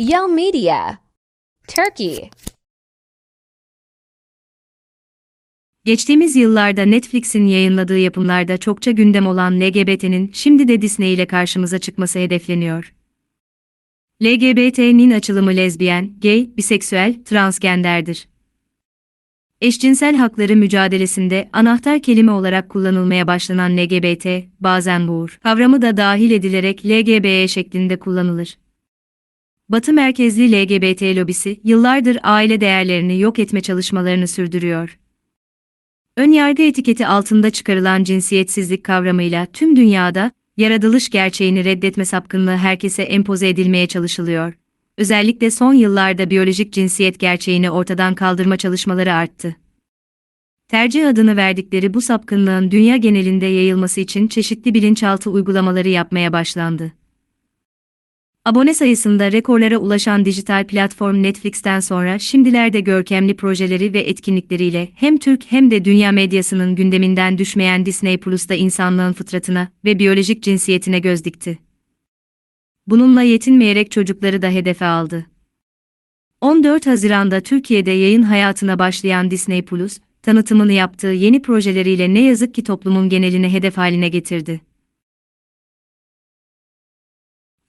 Yell Media. Turkey. Geçtiğimiz yıllarda Netflix'in yayınladığı yapımlarda çokça gündem olan LGBT'nin şimdi de Disney ile karşımıza çıkması hedefleniyor. LGBT'nin açılımı lezbiyen, gay, biseksüel, transgenderdir. Eşcinsel hakları mücadelesinde anahtar kelime olarak kullanılmaya başlanan LGBT, bazen buğur kavramı da dahil edilerek LGBE şeklinde kullanılır. Batı merkezli LGBT lobisi yıllardır aile değerlerini yok etme çalışmalarını sürdürüyor. Önyargı etiketi altında çıkarılan cinsiyetsizlik kavramıyla tüm dünyada yaratılış gerçeğini reddetme sapkınlığı herkese empoze edilmeye çalışılıyor. Özellikle son yıllarda biyolojik cinsiyet gerçeğini ortadan kaldırma çalışmaları arttı. Tercih adını verdikleri bu sapkınlığın dünya genelinde yayılması için çeşitli bilinçaltı uygulamaları yapmaya başlandı. Abone sayısında rekorlara ulaşan dijital platform Netflix'ten sonra şimdilerde görkemli projeleri ve etkinlikleriyle hem Türk hem de dünya medyasının gündeminden düşmeyen Disney Plus'ta insanlığın fıtratına ve biyolojik cinsiyetine göz dikti. Bununla yetinmeyerek çocukları da hedefe aldı. 14 Haziran'da Türkiye'de yayın hayatına başlayan Disney Plus, tanıtımını yaptığı yeni projeleriyle ne yazık ki toplumun genelini hedef haline getirdi.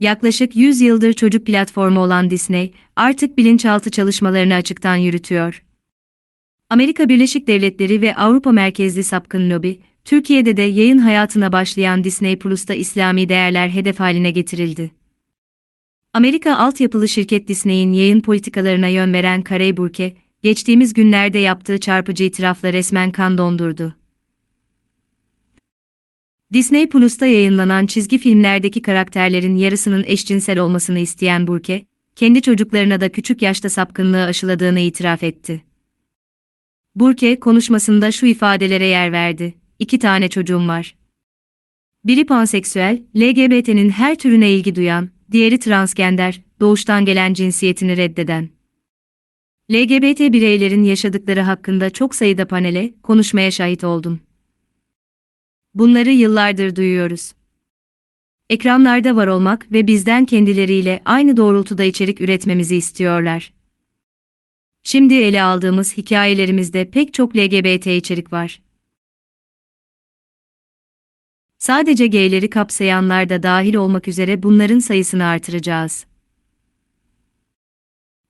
Yaklaşık 100 yıldır çocuk platformu olan Disney, artık bilinçaltı çalışmalarını açıktan yürütüyor. Amerika Birleşik Devletleri ve Avrupa merkezli sapkın lobi, Türkiye'de de yayın hayatına başlayan Disney Plus'ta İslami değerler hedef haline getirildi. Amerika altyapılı şirket Disney'in yayın politikalarına yön veren Carey Burke, geçtiğimiz günlerde yaptığı çarpıcı itirafla resmen kan dondurdu. Disney Plus'ta yayınlanan çizgi filmlerdeki karakterlerin yarısının eşcinsel olmasını isteyen Burke, kendi çocuklarına da küçük yaşta sapkınlığı aşıladığını itiraf etti. Burke konuşmasında şu ifadelere yer verdi. İki tane çocuğum var. Biri panseksüel, LGBT'nin her türüne ilgi duyan, diğeri transgender, doğuştan gelen cinsiyetini reddeden. LGBT bireylerin yaşadıkları hakkında çok sayıda panele, konuşmaya şahit oldum. Bunları yıllardır duyuyoruz. Ekranlarda var olmak ve bizden kendileriyle aynı doğrultuda içerik üretmemizi istiyorlar. Şimdi ele aldığımız hikayelerimizde pek çok LGBT içerik var. Sadece gayleri kapsayanlar da dahil olmak üzere bunların sayısını artıracağız.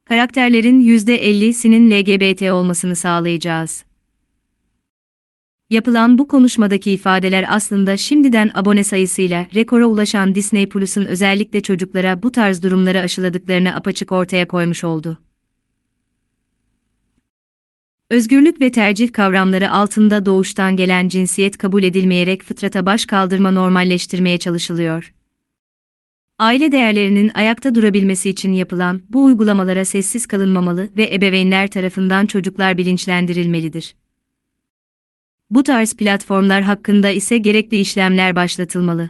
Karakterlerin %50'sinin LGBT olmasını sağlayacağız. Yapılan bu konuşmadaki ifadeler aslında şimdiden abone sayısıyla rekora ulaşan Disney Plus'un özellikle çocuklara bu tarz durumları aşıladıklarını apaçık ortaya koymuş oldu. Özgürlük ve tercih kavramları altında doğuştan gelen cinsiyet kabul edilmeyerek fıtrata baş kaldırma normalleştirmeye çalışılıyor. Aile değerlerinin ayakta durabilmesi için yapılan bu uygulamalara sessiz kalınmamalı ve ebeveynler tarafından çocuklar bilinçlendirilmelidir. Bu tarz platformlar hakkında ise gerekli işlemler başlatılmalı.